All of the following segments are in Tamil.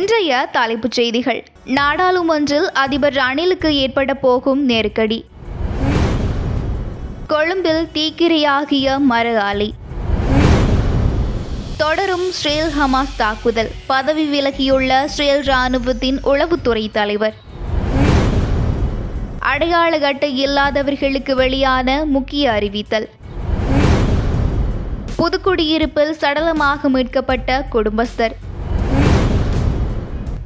இன்றைய தலைப்புச் செய்திகள். நாடாளுமன்றில் அதிபர் ரணிலுக்கு ஏற்பட போகும் நெருக்கடி. கொழும்பில் தீக்கிரையாகிய மறு ஆலை தொடரும் ஸ்ரேல் ஹமாஸ் தாக்குதல். பதவி விலகியுள்ள ஸ்ரேல் ராணுவத்தின் உளவுத்துறை தலைவர். அடையாள அட்டை இல்லாதவர்களுக்கு வெளியான முக்கிய அறிவித்தல். புதுக்குடியிருப்பில் சடலமாக மீட்கப்பட்ட குடும்பஸ்தர்.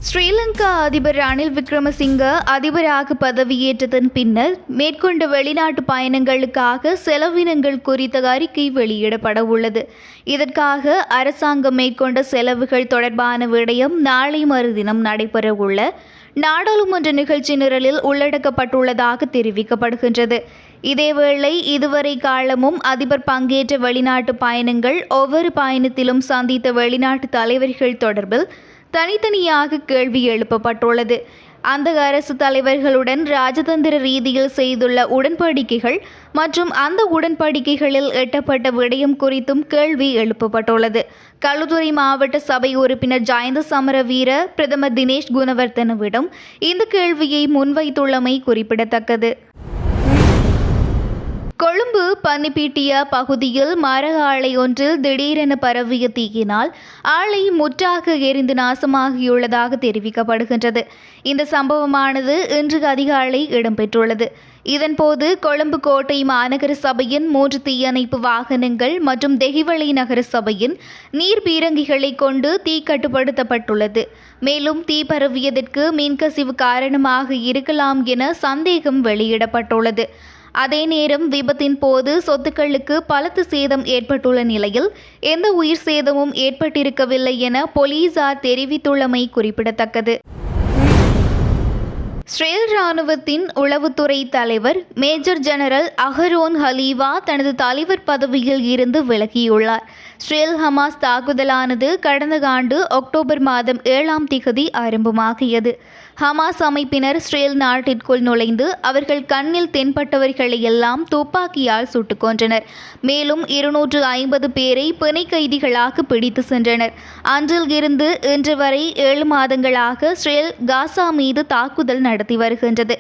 ஸ்ரீலங்கா அதிபர் ரணில் விக்ரமசிங்க அதிபராக பதவியேற்றதன் பின்னர் மேற்கொண்ட வெளிநாட்டு பயணங்களுக்காக செலவினங்கள் குறித்த அறிக்கை வெளியிடப்பட உள்ளது. இதற்காக அரசாங்கம் மேற்கொண்ட செலவுகள் தொடர்பான விடயம் நாளை மறுதினம் நடைபெறவுள்ள நாடாளுமன்ற நிகழ்ச்சி நிரலில் உள்ளடக்கப்பட்டுள்ளதாக தெரிவிக்கப்படுகின்றது. இதேவேளை இதுவரை காலமும் அதிபர் பங்கேற்ற வெளிநாட்டு பயணங்கள் ஒவ்வொரு பயணத்திலும் சந்தித்த வெளிநாட்டு தலைவர்கள் தொடர்பில் தனித்தனியாக கேள்வி எழுப்பப்பட்டுள்ளது. அந்த அரசு தலைவர்களுடன் ராஜதந்திர ரீதியில் செய்துள்ள உடன்படிக்கைகள் மற்றும் அந்த உடன்படிக்கைகளில் எட்டப்பட்ட விடயம் குறித்தும் கேள்வி எழுப்பப்பட்டுள்ளது. களுத்துறை மாவட்ட சபை உறுப்பினர் ஜயந்த சமரவீர பிரதமர் தினேஷ் குணவர்தனவிடம் இந்த கேள்வியை முன்வைத்துள்ளமை குறிப்பிடத்தக்கது. கொழும்பு பன்னிப்பீட்டிய பகுதியில் மர ஆலை ஒன்றில் திடீரென பரவிய தீயினால் ஆலை முற்றாக எரிந்து நாசமாகியுள்ளதாக தெரிவிக்கப்படுகின்றது. இந்த சம்பவமானது இன்று அதிகாலை இடம்பெற்றுள்ளது. இதன்போது கொழும்பு கோட்டை மாநகர சபையின் மூன்று தீயணைப்பு வாகனங்கள் மற்றும் தெஹிவளி நகர சபையின் நீர் பீரங்கிகளை கொண்டு தீ கட்டுப்படுத்தப்பட்டுள்ளது. மேலும் தீ பரவியதற்கு மின்கசிவு காரணமாக இருக்கலாம் என சந்தேகம் வெளியிடப்பட்டுள்ளது. அதே நேரம் விபத்தின் போது சொத்துக்களுக்கு பலத்து சேதம் ஏற்பட்டுள்ள நிலையில் எந்த உயிர் சேதமும் ஏற்பட்டிருக்கவில்லை என போலீசார் தெரிவித்துள்ளமை குறிப்பிடத்தக்கது. ஸ்ரேல் ராணுவத்தின் உளவுத்துறை தலைவர் மேஜர் ஜெனரல் அஹரோன் ஹலீவா தனது தலைவர் பதவியில் இருந்து விலகியுள்ளார். ஸ்ரேல் ஹமாஸ் தாக்குதலானது கடந்த ஆண்டு அக்டோபர் மாதம் ஏழாம் திகதி ஆரம்பமாகியது. ஹமாஸ் அமைப்பினர் இஸ்ரேல் நாட்டிற்குள் நுழைந்து அவர்கள் கண்ணில் தென்பட்டவர்களை எல்லாம் துப்பாக்கியால் சுட்டுக் கொன்றனர். மேலும் இருநூற்று ஐம்பது பேரை பிணை கைதிகளாக பிடித்து சென்றனர். அன்றில் இருந்து இன்று வரை ஏழு மாதங்களாக இஸ்ரேல் காசா மீது தாக்குதல் நடத்தி வருகின்றது.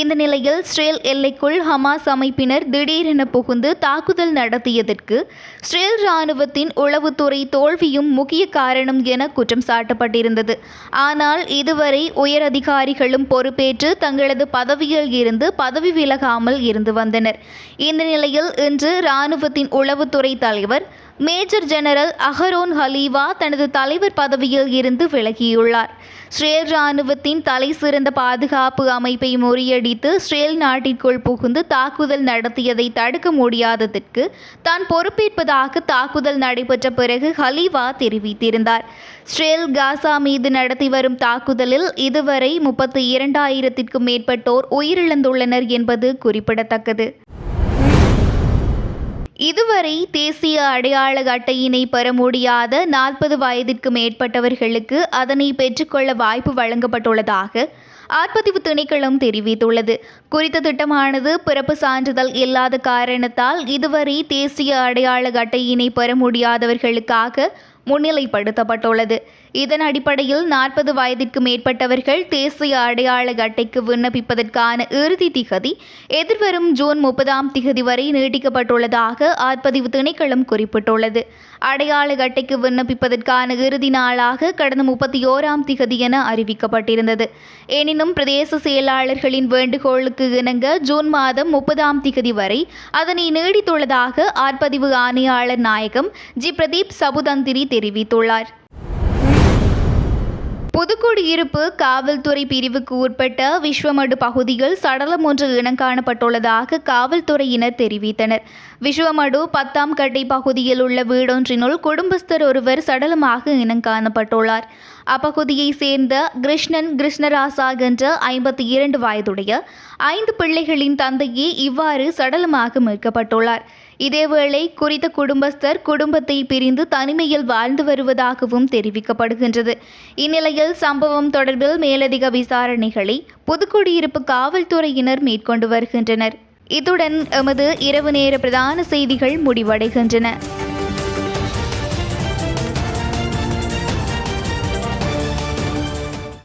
இந்த நிலையில் இஸ்ரேல் எல்லைக்குள் ஹமாஸ் அமைப்பினர் திடீரென புகுந்து தாக்குதல் நடத்தியதற்கு இஸ்ரேல் இராணுவத்தின் உளவுத்துறை தோல்வியும் முக்கிய காரணம் என குற்றம் சாட்டப்பட்டிருந்தது. ஆனால் இதுவரை உயர அதிகாரிகளும் பொறுப்பேற்று தங்களது பதவியில் இருந்து பதவி விலகாமல் இருந்து வந்தனர். இந்த நிலையில் இன்று இராணுவத்தின் உளவுத்துறை தலைவர் மேஜர் ஜெனரல் அஹரோன் ஹலீவா தனது தலைவர் பதவியில் இருந்து விலகியுள்ளார். ஸ்ரேல் இராணுவத்தின் தலை சிறந்த பாதுகாப்பு அமைப்பை முறியடித்து ஸ்ரேல் நாட்டிற்குள் புகுந்து தாக்குதல் நடத்தியதை தடுக்க முடியாததற்கு தான் பொறுப்பேற்பதாக தாக்குதல் நடைபெற்ற பிறகு ஹலீவா தெரிவித்திருந்தார். ஸ்ரேல் காசா மீது நடத்தி வரும் தாக்குதலில் இதுவரை முப்பத்தி இரண்டாயிரத்திற்கும் மேற்பட்டோர் உயிரிழந்துள்ளனர் என்பது குறிப்பிடத்தக்கது. இதுவரை தேசிய அடையாள அட்டையினை பெற முடியாத நாற்பது வயதிற்கு மேற்பட்டவர்களுக்கு அதனை பெற்றுக்கொள்ள வாய்ப்பு வழங்கப்பட்டுள்ளதாக ஆட்பதிவு திணைக்களம் தெரிவித்துள்ளது. குறித்த திட்டமானது பிறப்பு சான்றிதழ் இல்லாத காரணத்தால் இதுவரை தேசிய அடையாள அட்டையினை பெற முடியாதவர்களுக்காக முன்னிலைப்படுத்தப்பட்டுள்ளது. இதன் அடிப்படையில் நாற்பது வயதிற்கு மேற்பட்டவர்கள் தேசிய அடையாள அட்டைக்கு விண்ணப்பிப்பதற்கான இறுதி திகதி எதிர்வரும் ஜூன் முப்பதாம் திகதி வரை நீட்டிக்கப்பட்டுள்ளதாக ஆட்பதிவு திணைக்களம் குறிப்பிட்டுள்ளது. அடையாள அட்டைக்கு விண்ணப்பிப்பதற்கான இறுதி நாளாக கடந்த முப்பத்தி ஓராம் திகதி என அறிவிக்கப்பட்டிருந்தது. எனினும் பிரதேச செயலாளர்களின் வேண்டுகோளுக்கு இணங்க ஜூன் மாதம் முப்பதாம் திகதி வரை அதனை நீடித்துள்ளதாக ஆட்பதிவு ஆணையாளர் நாயகம் ஜி. பிரதீப் சபுதந்திரி தெரிவித்துள்ளார். புதுக்குடியிருப்பு காவல்துறை பிரிவுக்கு உட்பட்ட விஸ்வமடு பகுதியில் சடலம் ஒன்று இனங்காணப்பட்டுள்ளதாக காவல்துறையினர் தெரிவித்தனர். விஸ்வமடு பத்தாம் கட்டை பகுதியில் உள்ள வீடொன்றினுள் குடும்பஸ்தர் ஒருவர் சடலமாக இனங்காணப்பட்டுள்ளார் அப்பகுதியை சேர்ந்த கிருஷ்ணன் கிருஷ்ணராசா என்ற ஐம்பத்தி இரண்டு வயதுடைய ஐந்து பிள்ளைகளின் தந்தையே இவ்வாறு சடலமாக மீட்கப்பட்டுள்ளார். இதேவேளை குறித்த குடும்பஸ்தர் குடும்பத்தை பிரிந்து தனிமையில் வாழ்ந்து வருவதாகவும் தெரிவிக்கப்படுகின்றது. இந்நிலையில் சம்பவம் தொடர்பில் மேலதிக விசாரணைகளை புதுக்குடியிருப்பு காவல்துறையினர் மேற்கொண்டு வருகின்றனர். இத்துடன் எமது இரவு நேர பிரதான செய்திகள் முடிவடைகின்றன.